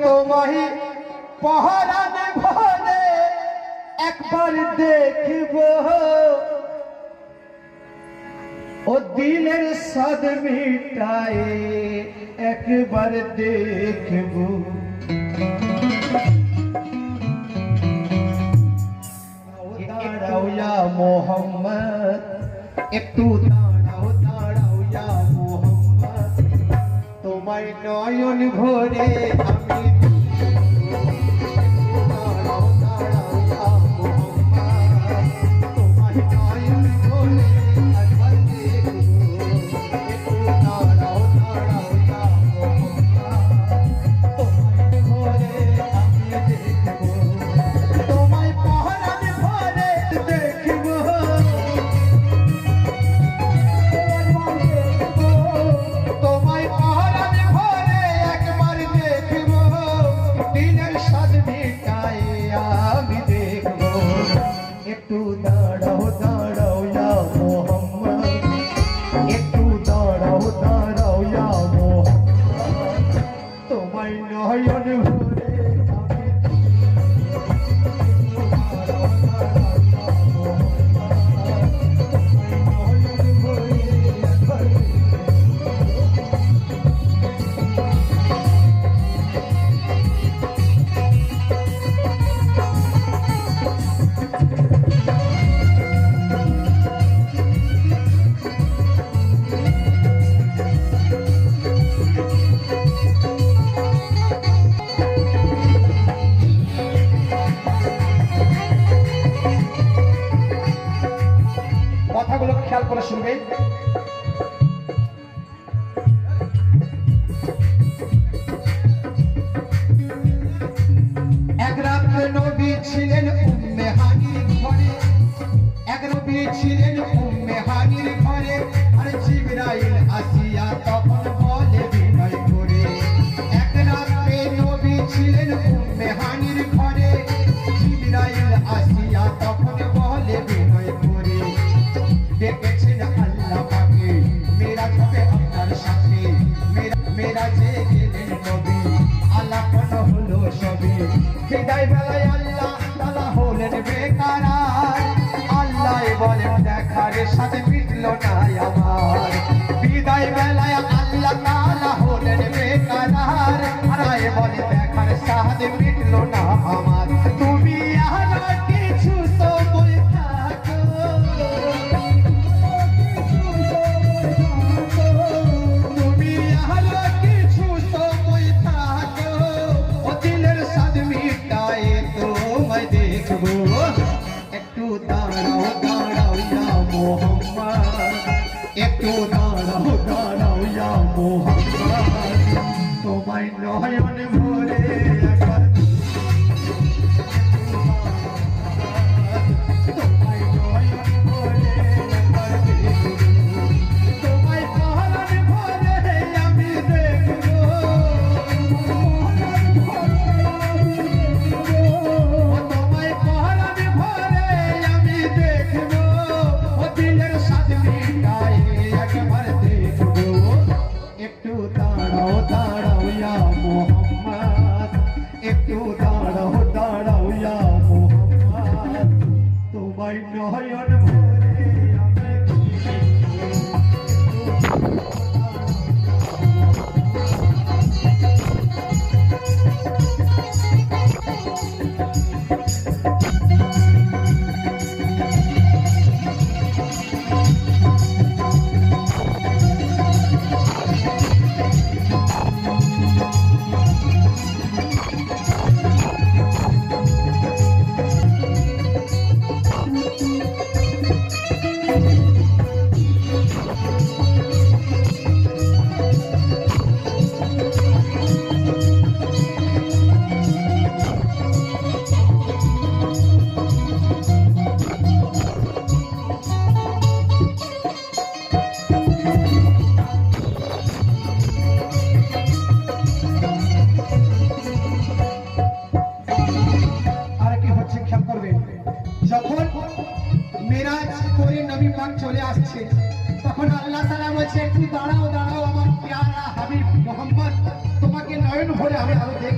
তোমায় পহরানে ভরে একবার দেখিব। ও দিনের সাদ মিটায় একবার দেখব। দাঁড়াও মোহাম্মদ, একটু দাঁড়াও নয়ন ভরে আমি খেয়াল করে শুনবেন এক রাত্রে নবী ছিলেন উম্মে হানির ঘরে। এক নবী ছিলেন সবই বিদায় বেলায় আল্লাহ তালা দেখার সাথে মিটল না আমার। বিদায় বেলা একটু দাঁড়াও দাঁড়াও ইয়া মোহাম্মদ তোমায় নয়ন ভরে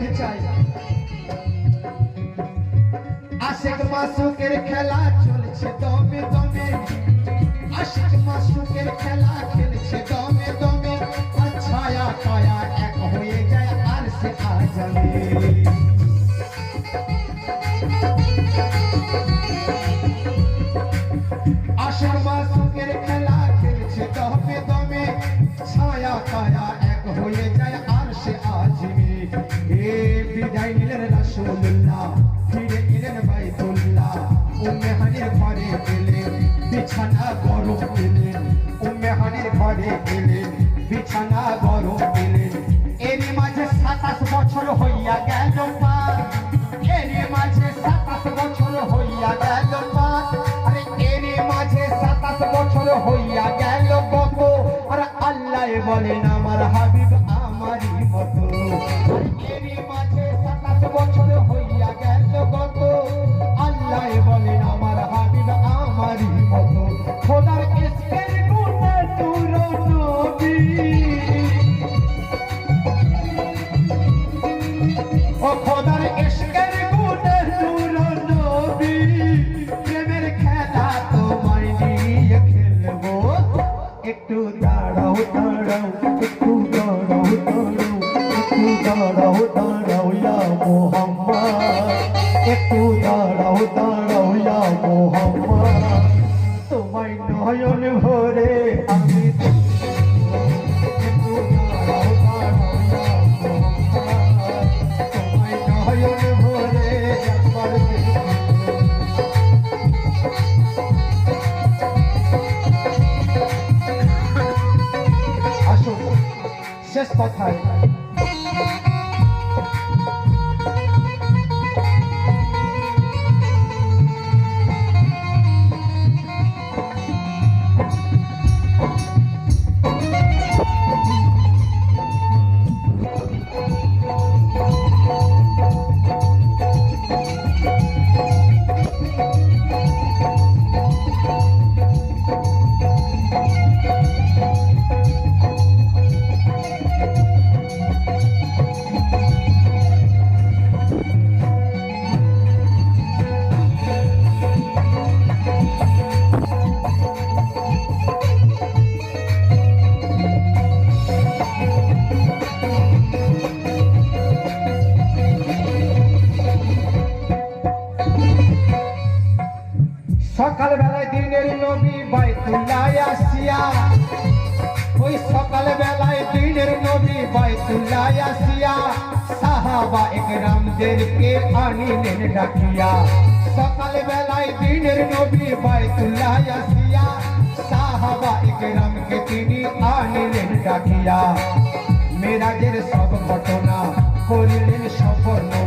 দেখতে চাই। আশেক মাসুকের খেলা চলছে দমে দমে। আশেক মাসুকের খেলা খেলছে দমে দমে। ছায়া ছায়া এক হয়ে যায় আর সে আ যাবে আশেক মাসুকের বিছানা গরম পেলেন উম্মে ঘরে গেলেন বিছানা গরম মাঝে সাতাশ বছর হইয়া গেল মাঝে বছর হইয়া বছর হইয়া আর বলে আমার একটু দাঁড়াও দাঁড়াও ইয়া মোহাম্মদ তোমায় নয়ন ভরে আমি batalha. সাহাবা একরামদেরকে আনিলেন ডাকিয়া। সকাল বেলায় দিনের নবী বাইতুল্লাহ আসিয়া, সাহাবা একরামকে তিনি আনিলেন ডাকিয়া। মেরাজের সব ঘটনা করিলেন সফর্ণনা